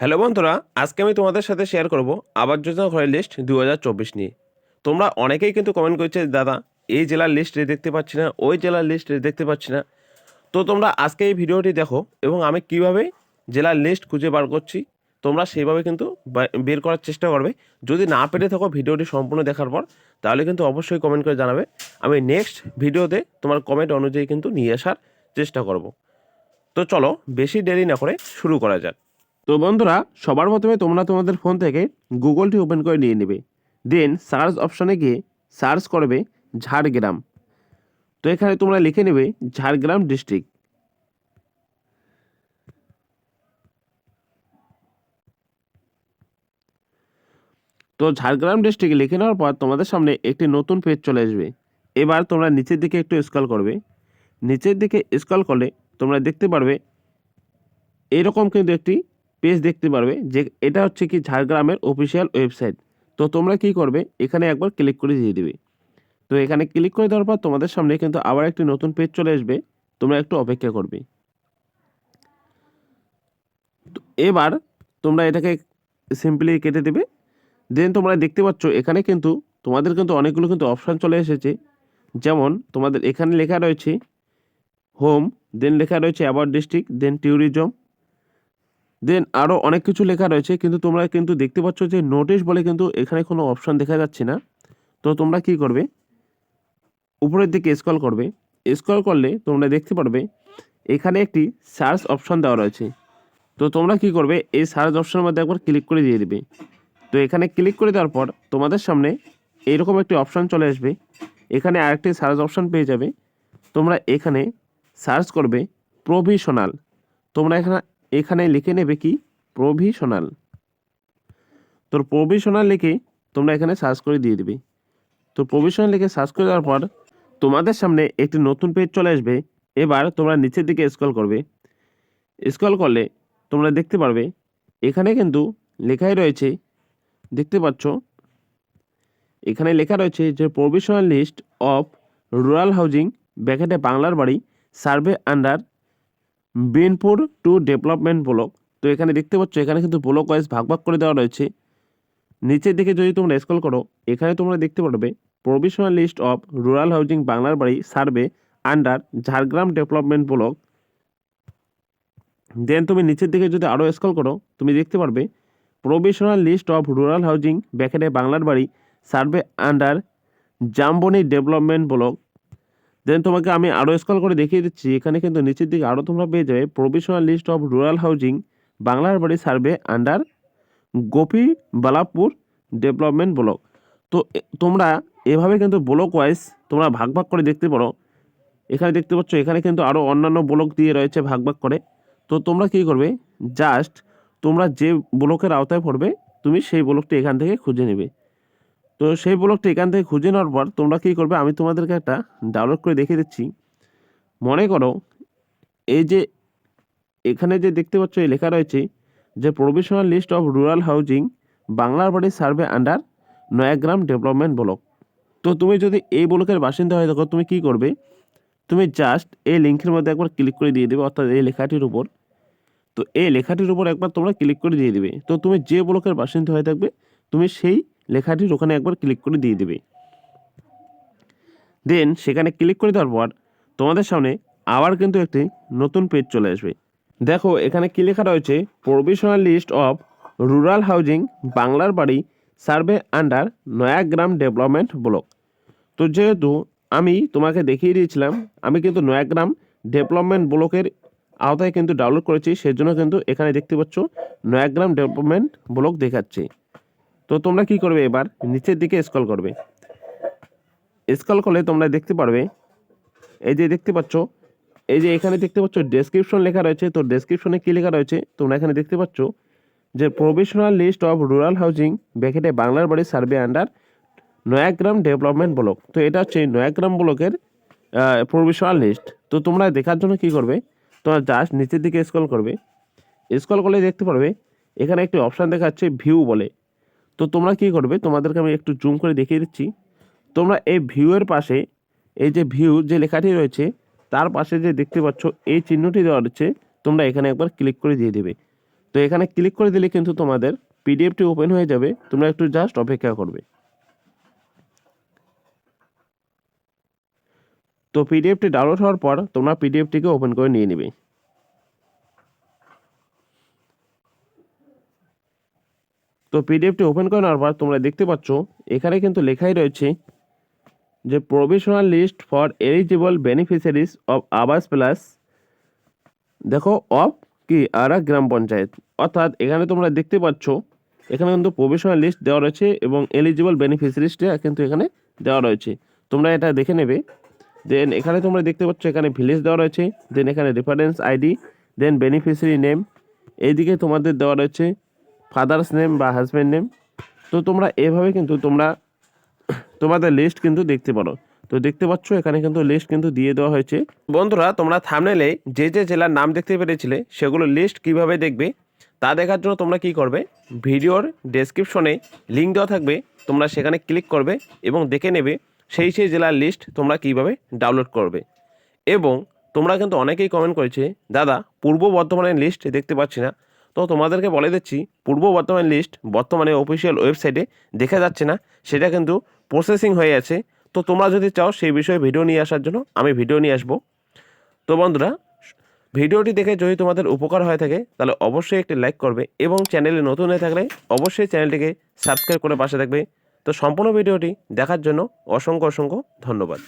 Hello বন্ধুরা, আজকে আমি তোমাদের সাথে শেয়ার করব আবাস যোজনা ঘরের লিস্ট দু হাজার চব্বিশ নিয়ে। তোমরা অনেকেই কিন্তু কমেন্ট করছে, দাদা, এই জেলার লিস্ট দেখতে পাচ্ছি না, ওই জেলার লিস্ট দেখতে পাচ্ছি না। তো তোমরা আজকে এই ভিডিওটি দেখো এবং আমি কীভাবে জেলার লিস্ট খুঁজে বার করছি, তোমরা সেইভাবে কিন্তু বের করার চেষ্টা করবে। যদি না পেরে থাকো ভিডিওটি সম্পূর্ণ দেখার পর, তাহলে কিন্তু অবশ্যই কমেন্ট করে জানাবে। আমি নেক্সট ভিডিওতে তোমার কমেন্ট অনুযায়ী কিন্তু নিয়ে আসার চেষ্টা করব। তো চলো, বেশি দেরি না করে শুরু করা যাক। তো বন্ধুরা, সবার প্রথমে তোমরা তোমাদের ফোন থেকে গুগলটি ওপেন করে নিয়ে নেবে। দেন সার্চ অপশানে গিয়ে সার্চ করবে ঝাড়গ্রাম। তো এখানে তোমরা লিখে নেবে ঝাড়গ্রাম ডিস্ট্রিক্ট তো ঝাড়গ্রাম ডিস্ট্রিক্ট লিখে নেওয়ার পর তোমাদের সামনে একটি নতুন পেজ চলে আসবে। এবার তোমরা নিচের দিকে একটু স্কল করবে। নিচের দিকে স্কল করলে তোমরা দেখতে পারবে, এরকম কিন্তু একটি পেজ দেখতে পারবে যে এটা হচ্ছে কি ঝাড়গ্রামের অফিসিয়াল ওয়েবসাইট তো তোমরা কি করবে? এখানে একবার ক্লিক করে দিয়ে দিবে। তো এখানে ক্লিক করে দেওয়ার পর তোমাদের সামনে কিন্তু আবার একটি নতুন পেজ চলে আসবে। তোমরা একটু অপেক্ষা করবে। এবার তোমরা এটাকে সিম্পলি কেটে দেবে। দেন তোমরা দেখতে পাচ্ছ এখানে কিন্তু তোমাদের কিন্তু অনেকগুলো কিন্তু অপশান চলে এসেছে। যেমন তোমাদের এখানে লেখা রয়েছে হোম দেন লেখা রয়েছে about district then tourism then আরও অনেক কিছু লেখা রয়েছে, কিন্তু তোমরা কিন্তু দেখতে পাচ্ছ যে নোটিশ বলে কিন্তু এখানে কোনো অপশান দেখা যাচ্ছে না। তো তোমরা কি করবে? উপরের দিকে স্ক্রল করবে। স্ক্রল করলে তোমরা দেখতে পারবে, এখানে একটি সার্চ অপশান দেওয়া রয়েছে। তো তোমরা কি করবে? এই সার্চ অপশনের মধ্যে একবার ক্লিক করে দিয়ে দেবে। তো এখানে ক্লিক করে দেওয়ার পর তোমাদের সামনে এইরকম একটি অপশান চলে আসবে। এখানে আরেকটি সার্চ অপশান পেয়ে যাবে। তোমরা এখানে সার্চ করবে প্রভিশনাল তোমরা এখানে এখানে লিখে নেবে কি? প্রভিশনাল তোর প্রভিশনাল লিখে তোমরা এখানে সার্চ করে দিয়ে দিবে। তো প্রভিশনাল লিখে সার্চ করে দেওয়ার পর তোমাদের সামনে একটি নতুন পেজ চলে আসবে। এবার তোমরা নিচের দিকে স্ক্রল করবে। স্ক্রল করলে তোমরা দেখতে পারবে, এখানে কিন্তু লেখাই রয়েছে, দেখতে পাচ্ছ? এখানে লেখা রয়েছে যে provisional list of rural housing ব্যাকেটে বাংলার বাড়ি survey under Binpur two development block. তো এখানে দেখতে পাচ্ছ, এখানে কিন্তু ব্লক ওয়াইজ ভাগ ভাগ করে দেওয়া রয়েছে। নিচের দিকে যদি তোমরা স্ক্রল করো, এখানে তোমরা দেখতে পারবে provisional list of rural housing বাংলার বাড়ি survey under Jhargram development block. Then তুমি নিচের দিকে যদি আরও স্ক্রল করো, তুমি দেখতে পারবে provisional list of rural housing ব্যাকেটে বাংলার বাড়ি survey under Jamboni development block. Then তোমাকে আমি আরও স্কল করে দেখিয়ে দিচ্ছি, এখানে কিন্তু নিচের দিকে আরও তোমরা পেয়ে যাবে provisional list of rural housing বাংলার বাড়ি survey under Gopiballavpur development block তো তোমরা এভাবে কিন্তু ব্লক ওয়াইজ তোমরা ভাগ ভাগ করে দেখতে পারো। এখানে দেখতে পাচ্ছ, এখানে কিন্তু আরও অন্যান্য ব্লক দিয়ে রয়েছে ভাগ ভাগ করে। তো তোমরা কী করবে? জাস্ট তোমরা যে ব্লকের আওতায় পড়বে, তুমি সেই ব্লকটি এখান থেকে খুঁজে নেবে। তো সেই ব্লকটি এখান থেকে খুঁজে নেওয়ার পর তোমরা কী করবে, আমি তোমাদেরকে একটা ডাউনলোড করে দেখিয়ে দিচ্ছি। মনে করো, এই যে এখানে যে দেখতে পাচ্ছ, এই লেখা রয়েছে যে provisional list of rural housing বাংলার বাড়ি survey under Nayagram development block তো তুমি যদি এই ব্লকের বাসিন্দা হয়ে থাকো, তুমি কী করবে? তুমি জাস্ট এই লিঙ্কের মধ্যে একবার ক্লিক করে দিয়ে দেবে, অর্থাৎ এই লেখাটির উপর। তো এই লেখাটির উপর একবার তোমরা ক্লিক করে দিয়ে দেবে। তো তুমি যে ব্লকের বাসিন্দা হয়ে থাকবে, তুমি সেই লেখাটির ওখানে একবার ক্লিক করে দিয়ে দেবে। দেন সেখানে ক্লিক করে দেওয়ার পর তোমাদের সামনে আবার কিন্তু একটি নতুন পেজ চলে আসবে। দেখো, এখানে কী লেখা রয়েছে? Provisional list of rural housing বাংলার বাড়ি survey under Nayagram development block তো যেহেতু আমি তোমাকে দেখিয়ে দিয়েছিলাম, আমি কিন্তু নয়াগ্রাম ডেভেলপমেন্ট ব্লকের আওতায় কিন্তু ডাউনলোড করেছি, সেজন্য কিন্তু এখানে দেখতে পাচ্ছ নয়াগ্রাম ডেভেলপমেন্ট ব্লক দেখাচ্ছে। তো তোমরা কি করবে এবার? নিচের দিকে স্ক্রল করবে। স্কল করলে তোমরা দেখতে পারবে, এই যে দেখতে পাচ্ছ, এই যে এখানে দেখতে পাচ্ছ ডেসক্রিপশন লেখা রয়েছে। তো ডেসক্রিপশনে কী লেখা রয়েছে? তোমরা এখানে দেখতে পাচ্ছ যে provisional list of rural housing ব্যাকেটে বাংলার বাড়ি survey under Nayagram development block তো এটা হচ্ছে নয়াগ্রাম ব্লকের প্রভিশনাল লিস্ট তো তোমরা দেখার জন্য কি করবে? তোমরা জাস্ট নিচের দিকে স্কল করবে। স্কল করলে দেখতে পারবে, এখানে একটি অপশান দেখাচ্ছে ভিউ বলে। তো তোমরা কি করবে? তোমাদেরকে আমি একটু জুম করে দেখিয়ে দিচ্ছি। তোমরা এই ভিউয়ের পাশে, এই যে ভিউ যে লেখাটি রয়েছে, তার পাশে যে দেখতে পাচ্ছ, এই চিহ্নটি দেওয়া রয়েছে, তোমরা এখানে একবার ক্লিক করে দিয়ে দেবে। তো এখানে ক্লিক করে দিলে কিন্তু তোমাদের পিডিএফটি ওপেন হয়ে যাবে। তোমরা একটু জাস্ট অপেক্ষা করবে। তো পিডিএফটি ডাউনলোড হওয়ার পর তোমরা পিডিএফটিকে ওপেন করে নিয়ে নেবে। তো পিডিএফটি ওপেন করে নেওয়ার পর তোমরা দেখতে পাচ্ছ, এখানে কিন্তু লেখাই রয়েছে যে provisional list for eligible beneficiaries of Awas plus দেখো অফ কি? আরা গ্রাম পঞ্চায়েত। অর্থাৎ এখানে তোমরা দেখতে পাচ্ছ, এখানে কিন্তু প্রভিশনাল লিস্ট দেওয়া রয়েছে এবং এলিজিবল বেনিফিশিয়ারিজটা কিন্তু এখানে দেওয়া রয়েছে। তোমরা এটা দেখে নেবে। দেন এখানে তোমরা দেখতে পাচ্ছ, এখানে ভিলেজ দেওয়া রয়েছে দেন এখানে reference ID then beneficiary name এইদিকে তোমাদের দেওয়া রয়েছে ফাদার্স নেম বা হাজব্যান্ড নেম তো তোমরা এভাবে কিন্তু তোমরা তোমাদের লিস্ট কিন্তু দেখতে পারো। তো দেখতে পাচ্ছ, এখানে কিন্তু লিস্ট কিন্তু দিয়ে দেওয়া হয়েছে। বন্ধুরা, তোমরা থামনেলে যে যে জেলার নাম দেখতে পেরেছিলে, সেগুলো লিস্ট কীভাবে দেখবে, তা দেখার জন্য তোমরা কি করবে, ভিডিওর ডেসক্রিপশনে লিঙ্ক দেওয়া থাকবে, তোমরা সেখানে ক্লিক করবে এবং দেখে নেবে সেই সেই জেলার লিস্ট তোমরা কীভাবে ডাউনলোড করবে। এবং তোমরা কিন্তু অনেকেই কমেন্ট করেছে, দাদা, পূর্ব বর্ধমানের লিস্ট দেখতে পাচ্ছি না। তো তোমাদেরকে বলে দিচ্ছি, পূর্ব বর্ধমান লিস্ট বর্তমানে অফিসিয়াল ওয়েবসাইটে দেখা যাচ্ছে না, সেটা কিন্তু প্রসেসিং হয়ে আছে। তো তোমরা যদি চাও সেই বিষয়ে ভিডিও নিয়ে আসার জন্য, আমি ভিডিও নিয়ে আসব। তো বন্ধুরা ভিডিওটি দেখে যদি তোমাদের উপকার হয়ে থাকে, তাহলে অবশ্যই একটি লাইক করবে এবং চ্যানেলে নতুন হয়ে থাকলে অবশ্যই চ্যানেলটিকে সাবস্ক্রাইব করে পাশে থাকবে। তো সম্পূর্ণ ভিডিওটি দেখার জন্য অসংখ্য অসংখ্য ধন্যবাদ।